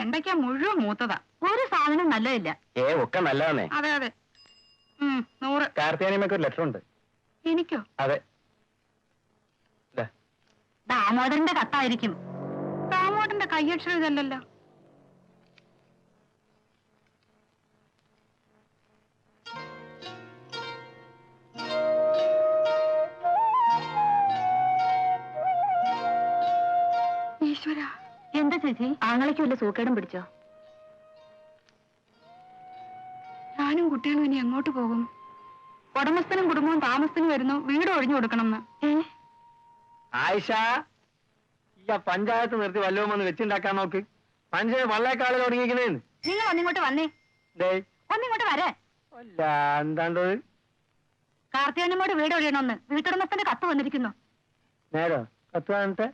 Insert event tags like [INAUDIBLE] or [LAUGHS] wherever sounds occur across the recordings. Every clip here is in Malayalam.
വെണ്ടയ്ക്ക മുഴുവൻ മൂത്തതാ. ഒരു സാധനം നല്ലതില്ല. ഏ ഒക്കെ നല്ലതാണേ അതെ അതെ. ഉം നൂറ്. കാർത്തിയാനിയമ്മക്ക് ഒരു ലെറ്റർ ഉണ്ട് എനിക്കോ? അതെ. ദാ, ദാമോദരന്റെ കത്തായിരിക്കും. ദാമോദരന്റെ കയ്യക്ഷരം ഇതല്ലല്ലോ. ചേച്ചി ആങ്ങളയ്ക്ക് വല്ല സൂക്കേടും പിടിച്ചോ? ഞാനും കുട്ടികളും ഇനി എങ്ങോട്ട് പോകും? ഉടമസ്ഥനും കുടുംബവും താമസത്തിനും വരുന്നു. വീട് ഒഴിഞ്ഞു കൊടുക്കണം ആയിഷ ഈ പഞ്ചായത്ത് നിർത്തി വല്ലതും വന്ന് വെച്ചുണ്ടാക്കാൻ നോക്ക്. പഞ്ചായത്ത് വള്ളേക്കാൾ തുടങ്ങിയിരിക്കുന്നേന്ന് നിങ്ങൾ ഒന്നിങ്ങോട്ട് വന്നേ. ഒന്നിങ്ങോട്ട് വരേ. അല്ല എന്താണ്ടത്? കാർത്തികനോട് വീട് ഒഴിയണമെന്ന്. വീട്ടുടമസ്ഥന്റെ കത്ത് വന്നിരിക്കുന്നു. നേരോ? കത്ത് കാണട്ടെ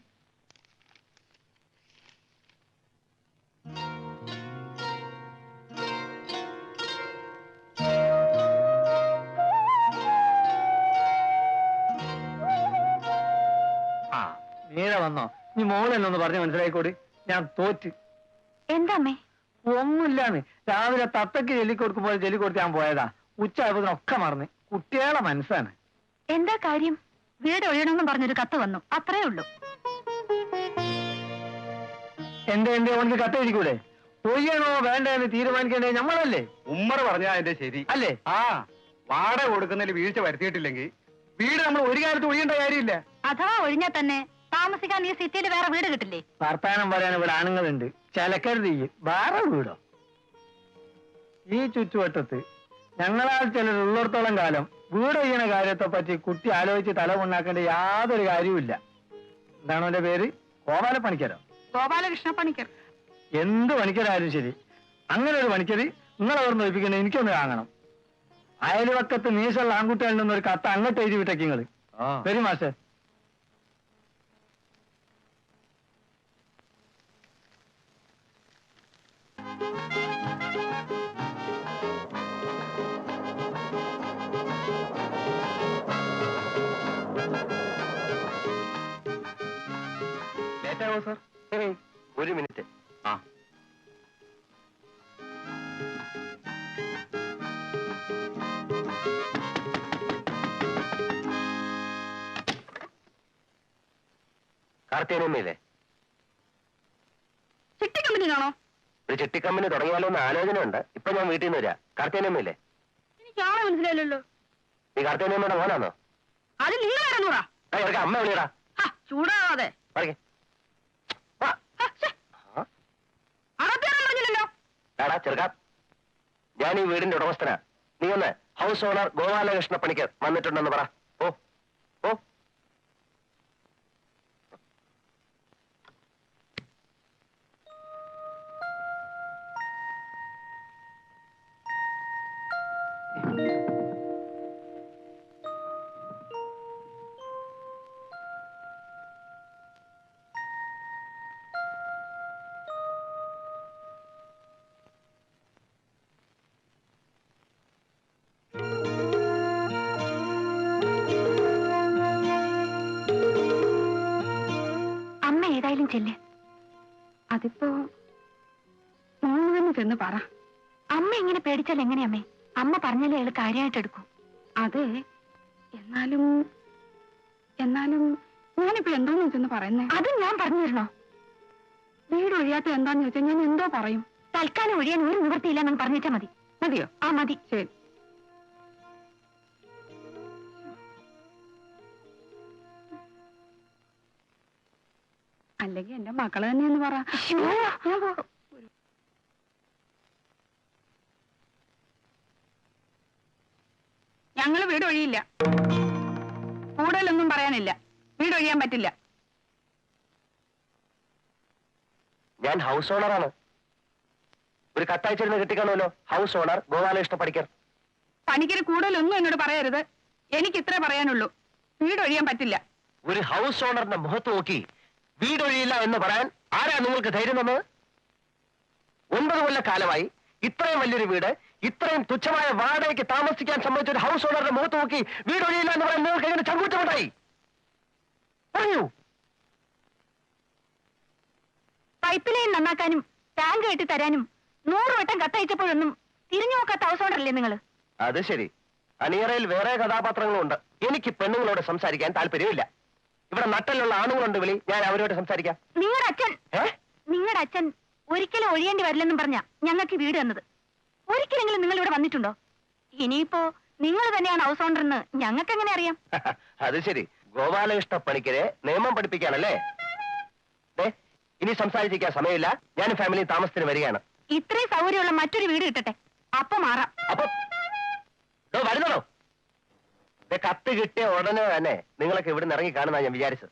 വന്നോ? നീ മോളെന്നൊന്ന് പറഞ്ഞ് മനസ്സിലായിക്കോടി. ഞാൻ തോറ്റ്. എന്താമ്മേ? ഒന്നുമില്ലാന്ന്. രാവിലെ തത്തക്ക് ജെല്ലി കൊടുക്കുമ്പോൾ ജെല്ലി കൊടുത്ത് ഞാൻ പോയതാ. ഉച്ച ഒക്കെ മറന്ന്. കുട്ടികളെ മനസ്സാണ്. എന്താ കാര്യം? വീട് ഒഴിയണമെന്ന് പറഞ്ഞൊരു കത്ത് വന്നു. അത്രേ ഉള്ളൂ. എന്റെ എന്റെ ഓണിക്ക് കത്തെഴുതിക്കൂടെ ഒഴിയണോ വേണ്ട എന്ന് തീരുമാനിക്കേണ്ടത് നമ്മളല്ലേ ഉമ്മർ പറഞ്ഞാ അതിന്റെ ശരി. അല്ലേ? ആ വാടക കൊടുക്കുന്നതിൽ വീഴ്ച വരുത്തിയിട്ടില്ലെങ്കിൽ വീട് നമ്മൾ ഒരു കാലത്ത് ഒഴിയേണ്ട കാര്യമില്ല. അഥവാ ഒഴിഞ്ഞാൽ തന്നെ താമസിക്കാൻ ഈ സിറ്റിയിൽ വേറെ വീട് കിട്ടില്ലേ? വർത്താനം പറയാൻ ഇവിടെ ആണുങ്ങളുണ്ട്. ചിലക്കരുത് ഈ വേറെ വീടോ? ഈ ചുറ്റുവട്ടത്ത് ഞങ്ങളാൽ ചിലർ ഉള്ളിടത്തോളം കാലം വീട് ചെയ്യണ കാര്യത്തെ പറ്റി കുട്ടി ആലോചിച്ച് തല ഉണ്ടാക്കേണ്ട യാതൊരു കാര്യവുമില്ല. എന്താണോ എന്റെ പേര്? ഗോപാല പണിക്കരോ ഗോപാലകൃഷ്ണ പണിക്കർ. എന്ത് പണിക്കരായാലും ശരി. അങ്ങനെ ഒരു പണിക്കര് നിങ്ങളെ ഓർമ്മ ഒഴിപ്പിക്കുന്നത് എനിക്കൊന്ന് വാങ്ങണം. അയൽവക്കത്ത് നീശുള്ള ആൺകുട്ടികളിൽ നിന്നൊരു കത്ത് അങ്ങോട്ട് എഴുതി വിട്ടേക്കിങ്ങൾ വരും മാസ്റ്റർ ലേറ്റാവോ സാർ? ഒരു മിനിറ്റ്. ആ. കാർത്തിയനമ്മയില്ലേ ചിട്ടി കമ്പനിയിലാണോ? ഒരു ചിട്ടിക്കമ്പനി തുടങ്ങിയാലോ എന്ന് ആലോചന ഉണ്ട് ഇപ്പൊ ഞാൻ വീട്ടിൽ നിന്ന് വരാം. കർത്തേനമ്മയില്ലേ എനിക്ക് ആളെ മനസ്സിലായില്ലല്ലോ. നീ കർത്തേനമ്മയുടെ മോനാണോ അത് നിങ്ങൾ ആ, ഇവർക്ക് അമ്മ വിളിയടാ ചൂടാവാതെ. പറയേ എടാ ചെറുക്ക. ഞാൻ ഈ വീടിന്റെ ഉടമസ്ഥനാ. നീ ഒന്ന് ഹൗസ് ഓണർ ഗോപാലകൃഷ്ണ പണിക്കർ വന്നിട്ടുണ്ടെന്ന് പറ. ഓ ഓ അതിപ്പോ മോൾ ചെന്ന് പറ. അമ്മ ഇങ്ങനെ പേടിച്ചാൽ എങ്ങനെയമ്മേ അമ്മ? പറഞ്ഞാലേ അയാൾ കാര്യമായിട്ട് എടുക്കും. അതെ. എന്നാലും എന്നാലും ഞാനിപ്പോ എന്താന്ന് വെച്ചെന്ന് പറയുന്നേ? അത് ഞാൻ പറഞ്ഞു തരണോ? വീട് ഒഴിയാത്ത എന്താന്ന് ചോദിച്ചാൽ ഞാൻ എന്തോ പറയും. തൽക്കാലം ഒഴിയാൻ ഒരു നിവൃത്തിയില്ല എന്ന് പറഞ്ഞിട്ടാ മതി. മതിയോ? ആ മതി. ശരി. അല്ലെങ്കിൽ എന്റെ മക്കൾ തന്നെയെന്ന് പറ. ഞങ്ങൾ വീട് ഒഴിയില്ല. കൂടുതലൊന്നും പറയാനില്ല. വീട് ഒഴിയാൻ പറ്റില്ല. ഞാൻ ഹൗസ് ഓണറാണ് ഒരു കത്തയച്ചിരുന്ന് കിട്ടിക്കണമല്ലോ. House owner Gopalakrishna Panicker. Panicker കൂടുതലൊന്നും എന്നോട് പറയരുത്. എനിക്ക് ഇത്രേ പറയാനുള്ളൂ. വീട് ഒഴിയാൻ പറ്റില്ല. ഒരു ഹൗസ് ഓണറിന്റെ മുഖത്ത് നോക്കി വീടൊഴിയില്ല എന്ന് പറയാൻ ആരാ നിങ്ങൾക്ക് ധൈര്യം തന്നത് ഒൻപത് കൊല്ല കാലമായി ഇത്രയും വലിയൊരു വീട് ഇത്രയും തുച്ഛമായ വാടകയ്ക്ക് താമസിക്കാൻ സംബന്ധിച്ച ഒരു ഹൗസ് ഓണറുടെ മുഖത്ത് നോക്കി വീടൊഴിയില്ല എന്ന് പറയാൻ നിങ്ങൾക്ക് എങ്ങനെ ചങ്കൂറ്റമുണ്ടായി? പറയൂ പൈപ്പ് ലൈൻ നന്നാക്കാനും ടാങ്ക് കെട്ടി തരാനും നൂറ് വട്ടം കത്തയച്ചപ്പോഴൊന്നും തിരിഞ്ഞു നോക്കാത്ത ഹൗസ് ഓണറല്ലേ നിങ്ങൾ അത് ശരി. അണിയറയിൽ വേറെ കഥാപാത്രങ്ങളുണ്ട്. എനിക്ക് പെണ്ണുങ്ങളോട് സംസാരിക്കാൻ താല്പര്യമില്ല. ഇവിടെ നട്ടലുള്ള ആണുങ്ങളുണ്ട് വിളി ഞാൻ അവരോട് സംസാരിക്കാം. നിങ്ങളുടെ അച്ഛൻ നിങ്ങളുടെ അച്ഛൻ ഒരിക്കലും ഒഴിയേണ്ടി വരില്ലെന്നും പറഞ്ഞ ഞങ്ങൾക്ക് വീട് തന്നത്. ഒരിക്കലെങ്കിലും നിങ്ങൾ ഇവിടെ വന്നിട്ടുണ്ടോ? ഇനിയിപ്പോ നിങ്ങൾ തന്നെയാണ് ഹൗസ് ഓണർ എന്ന് ഞങ്ങൾക്ക് എങ്ങനെ അറിയാം? [LAUGHS] അത് ശരി. ഗോപാലകൃഷ്ണ പണിക്കരെ നിയമം പഠിപ്പിക്കാനല്ലേ ഇനി സംസാരിച്ചിരിക്കാൻ സമയമില്ല. ഞാൻ ഫാമിലി താമസത്തിന് വരികയാണ്. ഇത്രയും സൗകര്യമുള്ള മറ്റൊരു വീട് കിട്ടട്ടെ. അപ്പൊ മാറാം. അപ്പൊ വരുന്നോ കത്ത് കിട്ടിയ ഉടനെ തന്നെ നിങ്ങളൊക്കെ ഇവിടുന്ന് ഇറങ്ങി കാണുന്ന ഞാൻ വിചാരിച്ചത്.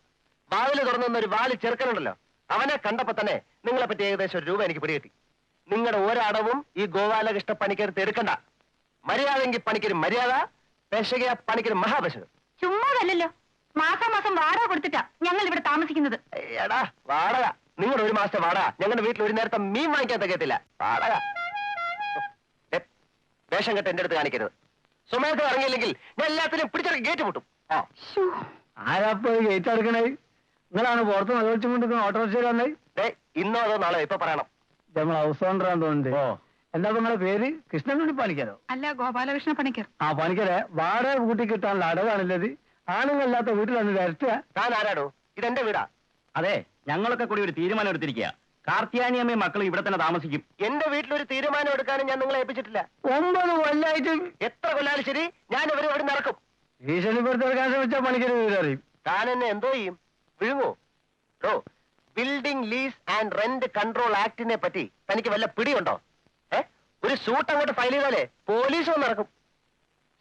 വാതിൽ തുറന്ന ഒരു വാൽ ചെറുക്കനുണ്ടല്ലോ. അവനെ കണ്ടപ്പോ തന്നെ നിങ്ങളെ പറ്റി ഏകദേശം ഒരു രൂപ എനിക്ക് പിടികിട്ടി. നിങ്ങളുടെ ഒരടവും ഈ ഗോപാലകൃഷ്ണ പണിക്കരുത്ത് എടുക്കണ്ട. മര്യാദെങ്കിൽ പണിക്കൊരു മര്യാദ പെശക പണിക്കൊരു മഹാപെശക. മാസം മാസം വാടക കൊടുത്തിട്ടാ ഞങ്ങൾ ഇവിടെ താമസിക്കുന്നത്. എടാ വാടക. നിങ്ങളുടെ ഒരു മാസത്തെ വാടക. ഞങ്ങളുടെ വീട്ടിൽ ഒരു നേരത്തെ മീൻ വാങ്ങിക്കാൻ തികയത്തില്ല വാടക. വേഷം കെട്ട് എന്റെ അടുത്ത് കാണിക്കരുത്. സുമേധ ഇറങ്ങിയില്ലെങ്കിൽ ഞാൻ എല്ലാത്തിനും പിടിച്ചിറങ്ങി ഗേറ്റ് പൊട്ടും. ആ. ആരാപ്പോ ഗേറ്റ് എടുക്കണേ? നിങ്ങളാണ് പുറത്ത് നിലവിളിച്ചും കൊണ്ടിരിക്കുന്ന ഓട്ടോറിക്ഷയിൽ വന്നേ ഡേ ഇന്നോ അതോ നാളെ ഇപ്പൊ പറയണം. നമ്മൾ ഹൗസ് ഓണറാന്ന് തോന്നുന്നുണ്ട്. എന്താ നിങ്ങളെ പേര്? പണിക്കരോ? അല്ല ഗോപാലകൃഷ്ണ പണിക്കർ. ആ പണിക്കരെ. വാടക കൂട്ടി കിട്ടാനുള്ള അടവാണില്ലത്. ആണുങ്ങളില്ലാത്ത വീട്ടിലൊന്ന് വരട്ടുക താൻ ആരാടോ? ഇതെന്റെ വീടാ. അതെ ഞങ്ങളൊക്കെ കൂടി ഒരു തീരുമാനം എടുത്തിരിക്കുക കാർത്തിയാനിയമ്മയും മക്കളും ഇവിടെ തന്നെ താമസിക്കും. എന്റെ വീട്ടിലൊരു തീരുമാനം എടുക്കാനും ഞാൻ നിങ്ങളെ ഏൽപ്പിച്ചിട്ടില്ല. ഒമ്പത് കൊല്ലായിട്ടും എത്ര കൊല്ലാലും ശരി ഞാൻ ഇവരെ ഇവിടെ നടക്കും. ഭീഷണിപ്പെടുത്തെടുക്കാൻ ശ്രമിച്ച പണിക്കര് വീടറിയും താൻ എന്നെ എന്തോ ചെയ്യും? വിഴുങ്ങോ ഓ building lease and rent control ആക്ടിനെ പറ്റി തനിക്ക് വല്ല പിടിയുണ്ടോ? ഏ? ഒരു സൂട്ട് അങ്ങോട്ട് ഫയൽ ചെയ്താലേ പോലീസ്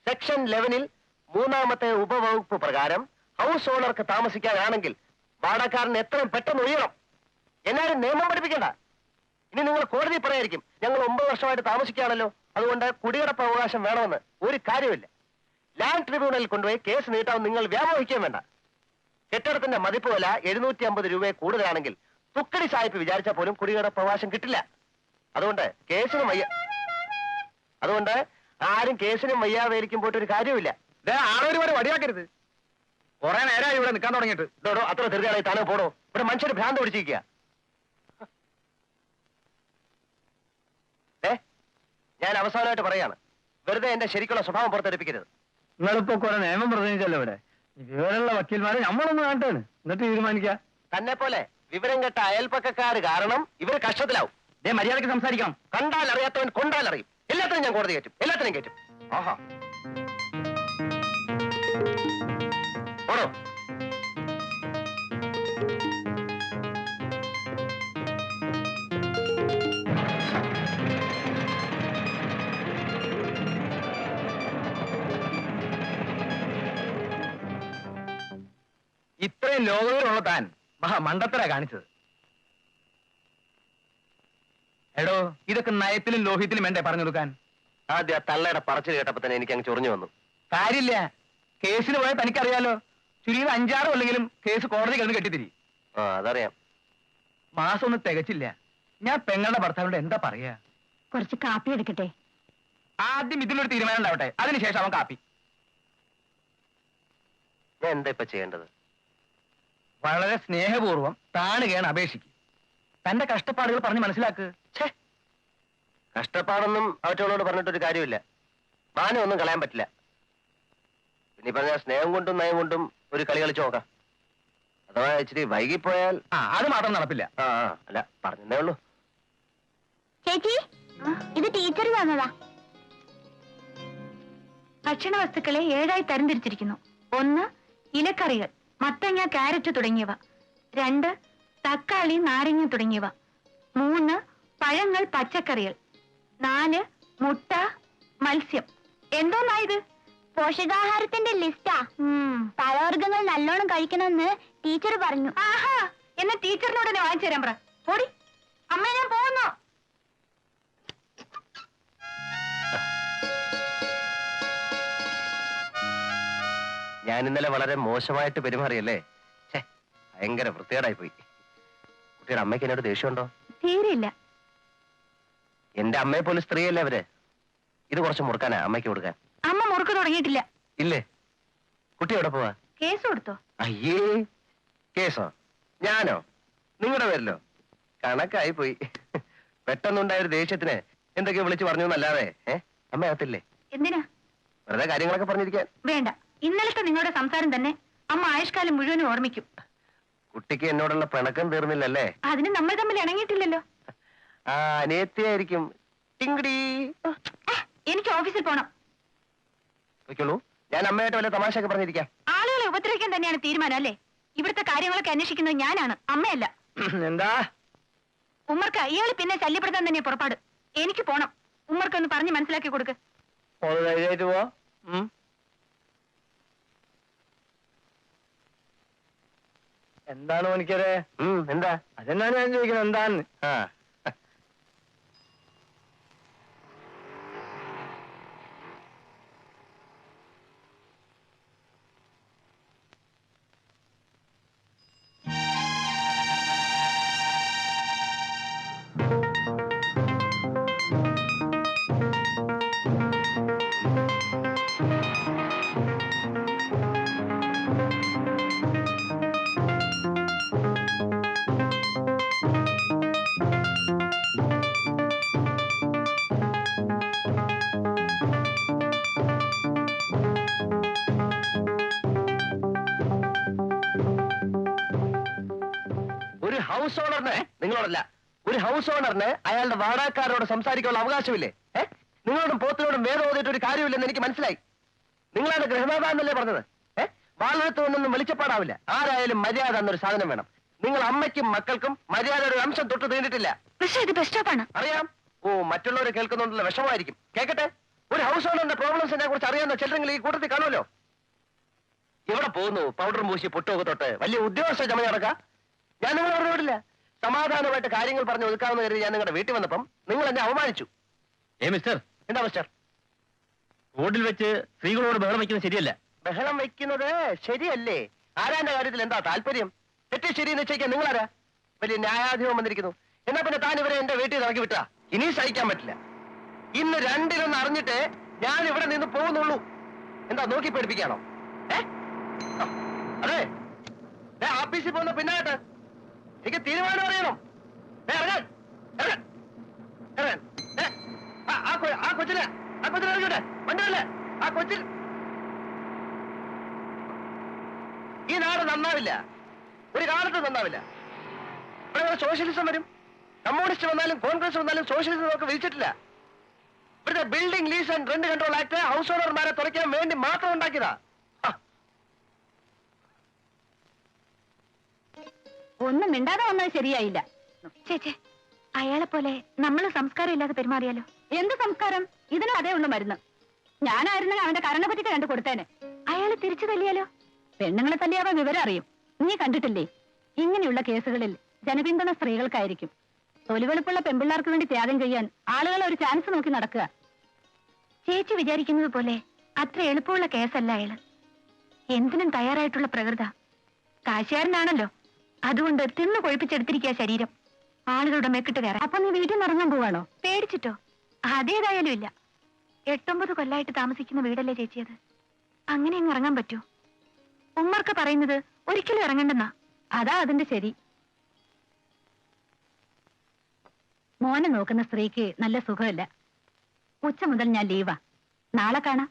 സെക്ഷൻ ലെവനിൽ മൂന്നാമത്തെ ഉപവകുപ്പ് പ്രകാരം ഹൗസ് ഓണർക്ക് താമസിക്കാനാണെങ്കിൽ വാടകക്കാരൻ എത്രയും പെട്ടെന്ന് ഒഴിയണം. എന്നാലും നിയമം പഠിപ്പിക്കണ്ട. ഇനി നിങ്ങൾ കോടതി പറയായിരിക്കും ഞങ്ങൾ ഒമ്പത് വർഷമായിട്ട് താമസിക്കുകയാണല്ലോ അതുകൊണ്ട് കുടികിടപ്പ് അവകാശം വേണമെന്ന്. ഒരു കാര്യമില്ല ലാൻഡ് ട്രിബ്യൂണലിൽ കൊണ്ടുപോയി കേസ് നീട്ടാൻ നിങ്ങൾ വ്യാമോഹിക്കുകയും വേണ്ട. കെട്ടിടത്തിന്റെ മതിപ്പ് വില എഴുന്നൂറ്റി അമ്പത് രൂപയെ കൂടുതലാണെങ്കിൽ തുക്കടി സായിപ്പ് വിചാരിച്ചാൽ പോലും കുടികിടപ്പ് അവകാശം കിട്ടില്ല. അതുകൊണ്ട് കേസിനും വയ്യ അതുകൊണ്ട് ആരും കേസിനും വയ്യാതിരിക്കും പോയിട്ട് ഒരു കാര്യമില്ല ആളൊരു വരെ വടിയാക്കരുത് കുറെ നേരമായി ഇവിടെ നിൽക്കാൻ തുടങ്ങിയിട്ട്. ഇതോടോ അത്ര ധൃതിയായി താനോ പോടോ. ഇവിടെ മനുഷ്യർ ഭ്രാന്ത് പിടിച്ചിരിക്കുക ഏ ഞാൻ അവസാനമായിട്ട് പറയാണ്. വെറുതെ എന്റെ ശരിക്കുള്ള സ്വഭാവം പുറത്തെടുപ്പിക്കരുത്. നിങ്ങളിപ്പോ കുറെ നിയമം പ്രസംഗിച്ചല്ലോ ഇവിടെ. വിവരമുള്ള വക്കീൽമാരെ നമ്മളൊന്ന് കാണട്ടാണ് എന്നിട്ട് തീരുമാനിക്ക. തന്നെ പോലെ വിവരം കെട്ട അയൽപ്പക്കാർ കാരണം ഇവർ കഷ്ടത്തിലാവും. ദേ മര്യാദയ്ക്ക് സംസാരിക്കാം. കണ്ടാൽ അറിയാത്തവൻ കൊണ്ടാൽ അറിയും. എല്ലാത്തിനും ഞാൻ കോടതി കയറ്റും. എല്ലാത്തിനും കയറ്റും. ആഹാ. ഓടോ. ഇത്രയും ലോകവിലുള്ള താൻ മഹാ മണ്ടത്തരാ കാണിച്ചത്. എടോ ഇതൊക്കെ നയത്തിലും ലോഹ്യത്തിലും വേണ്ടേ പറഞ്ഞു കൊടുക്കാൻ? ആദ്യം ആ തള്ളയുടെ പറച്ചിൽ കേട്ടപ്പോ തന്നെ എനിക്ക് അങ്ങ് ചൊറിഞ്ഞു വന്നു. കാര്യമില്ല. കേസിന് പോയാൽ തനിക്കറിയാലോ. ചുരുങ്ങിയത് അഞ്ചാറ് അല്ലെങ്കിലും കേസ് കോടതി കിടന്ന് കെട്ടിത്തിരി. ആ അതറിയാം. മാസം ഒന്നും തികച്ചില്ല. ഞാൻ പെങ്ങളുടെ ഭർത്താവിനോട് എന്താ പറയാ? കുറച്ച് കാപ്പി എടുക്കട്ടെ? ആദ്യം ഇതിലൊരു തീരുമാനം ഉണ്ടാവട്ടെ. അതിനുശേഷം അവൻ കാപ്പി. ഞാൻ എന്താ ഇപ്പൊ ചെയ്യേണ്ടത്? വളരെ സ്നേഹപൂർവം താണുകയാണ് അപേക്ഷിക്കും. തന്റെ കഷ്ടപ്പാടുകൾ പറഞ്ഞ് മനസ്സിലാക്ക്. ഛേ. കഷ്ടപ്പാടൊന്നും അവറ്റോളോട് പറഞ്ഞിട്ടൊരു കാര്യമില്ല. മാനമൊന്നും കളയാൻ പറ്റില്ല. പിന്നെ പറഞ്ഞ സ്നേഹം കൊണ്ടും നയം കൊണ്ടും ഒരു കളി കളിച്ചു നോക്കാം. അഥവാ ഇച്ചിരി വൈകിപ്പോയാൽ ആ അത് മാത്രം നടപ്പില്ല. ആ ആ, അല്ല പറഞ്ഞേ ഉള്ളൂ. ചേച്ചി ഇത് ടീച്ചർ തന്നതാ. ഭക്ഷണ വസ്തുക്കളെ ഏഴായി തരംതിരിച്ചിരിക്കുന്നു. ഒന്ന് ഇലക്കറികൾ. മത്തങ്ങ കാരറ്റ് തുടങ്ങിയവ. രണ്ട് തക്കാളി നാരങ്ങ തുടങ്ങിയവ. മൂന്ന് പഴങ്ങൾ പച്ചക്കറികൾ. നാല് മുട്ട മത്സ്യം. എന്തോന്നായത്? പോഷകാഹാരത്തിന്റെ ലിസ്റ്റാ. പഴവർഗങ്ങൾ നല്ലോണം കഴിക്കണമെന്ന് ടീച്ചർ പറഞ്ഞു. ആഹാ എന്നെ ടീച്ചറിനോട് തന്നെ വാങ്ങിച്ചു തരാൻ പറ. ഓടി അമ്മ ഞാൻ പോകുന്നു. ഞാൻ ഇന്നലെ വളരെ മോശമായിട്ട് പെരുമാറിയല്ലേ? ഭയങ്കര വൃത്തികേടായി പോയി കുട്ടിയുടെ അമ്മയ്ക്ക് എന്നോട് ദേഷ്യമുണ്ടോ? തീരെയില്ല. എന്റെ അമ്മയെ പോലെ സ്ത്രീയല്ലേ അവർ? ഇത് കുറച്ച് മുറുക്കാനാ അമ്മയ്ക്ക് കൊടുക്കാൻ. അമ്മ മുറുക്ക് തുടങ്ങിയിട്ടില്ല. ഇല്ലേ? കുട്ടി എവിടെ പോവാ? കേസ് കൊടുത്തോ? അയ്യേ കേസോ? ഞാനോ? നിങ്ങളുടെ പേരിലോ? കണക്കായി പോയി പെട്ടെന്നുണ്ടായ ഒരു ദേഷ്യത്തിന് എന്തൊക്കെയോ വിളിച്ചു പറഞ്ഞു എന്നല്ലാതെ ഏ? അമ്മയകത്തില്ലേ? എന്തിനാ? വെറുതെ കാര്യങ്ങളൊക്കെ പറഞ്ഞിരിക്കാൻ. വേണ്ട. ഇന്നലത്തെ നിങ്ങളുടെ സംസാരം തന്നെ അമ്മ ആയുഷ്കാലം മുഴുവനും ഓർമ്മിക്കും. കുട്ടിക്ക് എന്നോടുള്ള പിണക്കം തീർന്നില്ലല്ലേ? അതിന് നമ്മൾ തമ്മിൽ ഇണങ്ങിയിട്ടില്ലല്ലോ. ആ അനിയത്തിയായിരിക്കും. ടിങ്കിടി. എനിക്ക് ഓഫീസിൽ പോണം. വെക്കുള്ളൂ ഞാൻ അമ്മയായിട്ട് വല്ല തമാശയൊക്കെ പറഞ്ഞിരിക്കാം. ആളുകളെ ഉപദ്രവിക്കാൻ തന്നെയാണ് തീരുമാനം അല്ലേ? ഇവിടുത്തെ കാര്യങ്ങളൊക്കെ അന്വേഷിക്കുന്നത് ഞാനാണ് അമ്മയല്ല. എന്താ? ഉമ്മർക്ക് ഇയാൾ പിന്നെ ശല്യപ്പെടുത്താൻ തന്നെ പുറപ്പാട്. എനിക്ക് പോണം. ഉമ്മർക്ക് ഒന്ന് പറഞ്ഞ് മനസ്സിലാക്കി കൊടുക്ക്. പോ എന്താണ് മണിക്കരെ എന്താ? അതെന്നാണ് ഞാൻ ചോദിക്കുന്നത്? എന്താന്ന്? ഹൗസ് ഓണറിന് നിങ്ങളോടല്ല ഒരു ഹൗസ് ഓണറിന് അയാളുടെ വാടകക്കാരോട് സംസാരിക്കാനുള്ള അവകാശമില്ലേ? നിങ്ങളോടും പോത്തിനോടും വേദം ഓതിയിട്ട് ഒരു കാര്യമില്ലെന്ന് എനിക്ക് മനസ്സിലായി. നിങ്ങളാണ് ഗൃഹനാഥാന്നല്ലേ പറഞ്ഞത്? ഏ? വാളെടുത്ത് നിന്നൊന്നും വെളിച്ചപ്പാടാവില്ല. ആരായാലും മര്യാദ എന്നൊരു സാധനം വേണം. നിങ്ങൾ അമ്മയ്ക്കും മക്കൾക്കും മര്യാദയുടെ ഒരു അംശം തൊട്ട് തീണ്ടിട്ടില്ല. പക്ഷെ ഇത് ബസ് സ്റ്റോപ്പാണ് അറിയാം. ഓ മറ്റുള്ളവരെ കേൾക്കുന്നുണ്ടല്ലോ വിഷമമായിരിക്കും. കേക്കട്ടെ? ഒരു ഹൗസ് ഓണറിന്റെ പ്രോബ്ലംസിനെ കുറിച്ച് അറിയാവുന്ന ചിലരെങ്കിൽ ഈ കൂട്ടത്തിൽ കാണുമല്ലോ. എവിടെ പോകുന്നു? പൗഡറും പൂശി പൊട്ടുമൊക്കെ തൊട്ട് വലിയ ഉദ്യോഗസ്ഥ ചമയ നടക്കാം ഞാൻ നിങ്ങളെ പറഞ്ഞു വിടില്ല. സമാധാനമായിട്ട് കാര്യങ്ങൾ പറഞ്ഞ് ഒതുക്കാമെന്ന് കരുതി ഞാൻ നിങ്ങളുടെ വീട്ടിൽ വന്നപ്പം നിങ്ങൾ എന്നെ അവമാനിച്ചു ഏ മിസ്റ്റർ? എന്താ മിസ്റ്റർ? റോഡിൽ വെച്ച് സ്ത്രീകളോട് ബഹളം വയ്ക്കുന്നത് ശരിയല്ല. ബഹളം വെക്കുന്നത് ശരിയല്ലേ? ആരാന്റെ കാര്യത്തിൽ എന്താ താല്പര്യം? തെറ്റ് ശരി നിശ്ചയിക്കാൻ നിങ്ങളാരാ? വലിയ ന്യായാധിപം വന്നിരിക്കുന്നു. എന്നാ പിന്നെ താൻ ഇവരെ എന്റെ വീട്ടിൽ ഇറക്കി വിട്ടാ? ഇനി സഹിക്കാൻ പറ്റില്ല. ഇന്ന് രണ്ടിലൊന്ന് അറിഞ്ഞിട്ട് ഞാൻ ഇവിടെ നിന്ന് പോകുന്നുള്ളൂ. എന്താ നോക്കി പഠിപ്പിക്കാണോ ഏ? അതെ. ആഫീസിൽ പോകുന്ന പിന്നായിട്ട് എനിക്ക് തീരുമാനം അറിയണം. ആ, കൊച്ചിന്. ആ കൊച്ചിനെ ഇറങ്ങിട്ടെ വണ്ടിയല്ലേ? ആ കൊച്ചിൽ ഈ നാട് നന്നാവില്ല. ഒരു കാലത്ത് നന്നാവില്ല. ഇവിടെ സോഷ്യലിസം വരും? കമ്മ്യൂണിസ്റ്റ് വന്നാലും കോൺഗ്രസ് വന്നാലും സോഷ്യലിസം നമുക്ക് വിധിച്ചിട്ടില്ല. ഇവിടുത്തെ building lease and rent control act house ഓണർമാരെ തുറയ്ക്കാൻ വേണ്ടി മാത്രം ഉണ്ടാക്കിയതാ ആ, ഒന്നും മിണ്ടാതെ വന്നത് ശരിയായില്ല. ചേച്ചേ അയാളെ പോലെ നമ്മൾ സംസ്കാരം ഇല്ലാതെ പെരുമാറിയാലോ? എന്ത് സംസ്കാരം? ഇതിനും അതേ ഉള്ളു മരുന്ന്. ഞാനായിരുന്നെങ്കിൽ അവന്റെ കരണ പറ്റിക്ക് കണ്ടു കൊടുത്തേനെ. അയാളെ തിരിച്ചു തല്ലിയാലോ? പെണ്ണുങ്ങളെ തല്ലിയാവ വിവരം അറിയും. നീ കണ്ടിട്ടില്ലേ? ഇങ്ങനെയുള്ള കേസുകളിൽ ജനപിന്തുണ സ്ത്രീകൾക്കായിരിക്കും. തൊലിവെളുപ്പുള്ള പെമ്പിള്ളാർക്ക് വേണ്ടി ത്യാഗം ചെയ്യാൻ ആളുകൾ ഒരു ചാൻസ് നോക്കി നടക്കുക. ചേച്ചി വിചാരിക്കുന്നത് പോലെ അത്ര എളുപ്പമുള്ള കേസല്ല അയാൾ. എന്തിനും തയ്യാറായിട്ടുള്ള പ്രകൃത. കാശുകാരനാണല്ലോ. അതുകൊണ്ട് തിന്നു കൊഴിപ്പിച്ചെടുത്തിരിക്കുക ശരീരം. ആളുകളുടെ മെക്കിട്ട് കയറാൻ അപ്പൊ നീ വീട്ടിൽ നിറങ്ങാൻ ഇറങ്ങാൻ പോവാണോ? പേടിച്ചിട്ടോ? അതേതായാലും ഇല്ല. എട്ടൊമ്പത് കൊല്ലായിട്ട് താമസിക്കുന്ന വീടല്ലേ ചേച്ചിയത് അങ്ങനെ അങ്ങ് ഇറങ്ങാൻ പറ്റൂ? ഉമ്മർക്ക് പറയുന്നത് ഒരിക്കലും ഇറങ്ങണ്ടെന്നാ. അതാ അതിന്റെ ശരി. മോനെ നോക്കുന്ന സ്ത്രീക്ക് നല്ല സുഖമില്ല. ഉച്ച മുതൽ ഞാൻ ലീവാ. നാളെ കാണാം.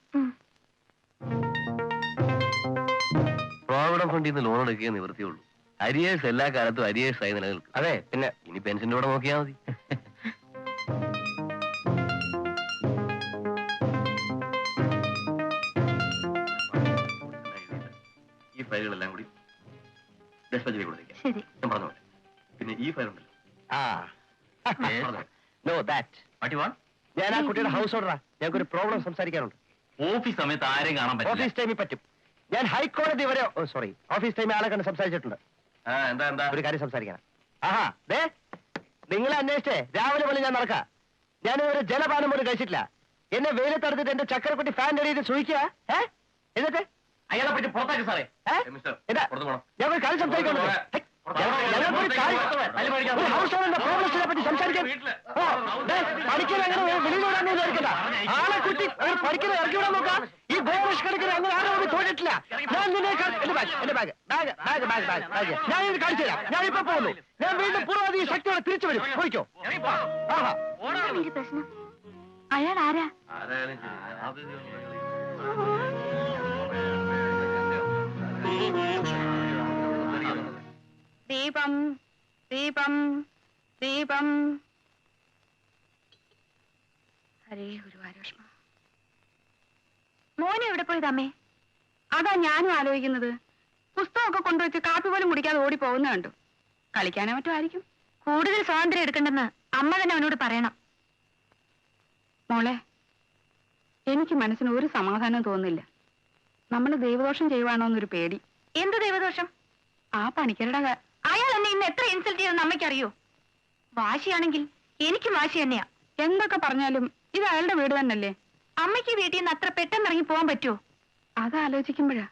പ്രോവിഡന്റ് ഫണ്ടിൽ നിന്ന് ലോൺ എടുക്കുകയെ നിവൃത്തിയുള്ളൂ. അരിയേഴ്സ് എല്ലാ കാലത്തും അരിയേഴ്സ് ആയി നിലനിൽക്കും. അതെ പിന്നെ ഇനി പെൻഷന്റെ കൂടെ നോക്കിയാൽ മതി. ഈ ഫയലുകളെല്ലാം കൂടി ഡെസ്പെച്ചിലേക്ക് കൊടുത്തേക്കാം. ശരി. ഞാൻ പറഞ്ഞു പോലെ. പിന്നെ ഈ ഫയൽ ഉണ്ടല്ലോ ആ know that what you want ഞാൻ ആ കുട്ടിയുടെ ഹൗസ് ഓർഡറാ ഞങ്ങൾക്ക് ഒരു പ്രോബ്ലം സംസാരിക്കാനുണ്ട്. ഓഫീസ് സമയത്ത് ആരെയും കാണാൻ പറ്റില്ല. ഓഫീസ് ടൈമിൽ പറ്റും. ഞാൻ ഹൈക്കോടതി വരെ സോറി ഓഫീസ് ടൈമിൽ ആളെ കണ്ട് സംസാരിച്ചിട്ടുണ്ട്. ആ, എന്താ എന്താ? ഒരു കാര്യം സംസാരിക്കണം. ആഹാ. ദേ നിങ്ങളെ അന്വേഷിച്ചേ രാവിലെ പോലെ ഞാൻ നടക്കാം. ഞാൻ ഒരു ജലപാനം പോലും കഴിച്ചിട്ടില്ല. എന്നെ വെയിലത്തെടുത്തിട്ട് എന്റെ ചക്കരക്കുട്ടി ഫാൻ അടിയിട്ട് സൂഹിക്കുക ഏ? എന്നിട്ട്? അയാളെ പറ്റി പുറത്താക്കി സാറേ. ഏ? ഏ, മിസ്റ്റർ എന്താ? പുറത്ത് പോണം. ഞാൻ ഒരു കാര്യം സംസാരിക്കാൻ പറ്റി സംസാരിക്കാൻ. പഠിക്കാൻ അങ്ങനെ വെളിയിൽ വിടാൻ ആളെ കുട്ടി ഒരു പഠിക്കുന്നത് ഇറക്കി വിടാൻ നോക്കാം ഈ ബോറിഷ് കണക്കിന് അങ്ങനെ ആരോടും തോന്നിട്ടില്ല ഞാൻ നിന്നെ എന്റെ ബാഗ് എന്റെ bag bag bag bag bag bag. ഞാൻ ഇത് കാണിച്ചു തരാം. ഞാൻ ഇപ്പൊ പോകുന്നു. ഞാൻ വീണ്ടും പൂർവാധി ശക്തിയോടെ തിരിച്ചു വരും. പോയിക്കോ. പ്രശ്നം? അയാൾ ആരാ? ദീപം ദീപം ദീപം. ഹരേ ഗുരുവാരോഷ്മ. മോനെ എവിടെ പോയി തമ്മേ? അതാ ഞാനും ആലോചിക്കുന്നത്. പുസ്തകമൊക്കെ കൊണ്ടുവച്ച് കാപ്പി പോലും കുടിക്കാതെ ഓടി പോകുന്ന കണ്ടു. കളിക്കാനോ മറ്റോ ആയിരിക്കും. കൂടുതൽ സ്വാതന്ത്ര്യം എടുക്കണ്ടെന്ന് അമ്മ തന്നെ അവനോട് പറയണം. മോളെ എനിക്ക് മനസ്സിന് ഒരു സമാധാനം തോന്നില്ല നമ്മൾ ദൈവദോഷം ചെയ്യുവാണോ എന്നൊരു പേടി. എന്ത് ദൈവദോഷം? ആ പണിക്കരുടെ എന്നെ ഇന്ന് എത്ര ഇൻസൾട്ട് ചെയ്തെന്ന് അമ്മയ്ക്കറിയോ? വാശിയാണെങ്കിൽ എനിക്ക് വാശി തന്നെയാ. എന്തൊക്കെ പറഞ്ഞാലും ഇത് അയാളുടെ വീട് തന്നെയല്ലേ? അമ്മയ്ക്ക് വീട്ടിൽ നിന്ന് അത്ര പെട്ടെന്ന് ഇറങ്ങി പോകാൻ പറ്റുമോ അത് ആലോചിക്കുമ്പോഴാ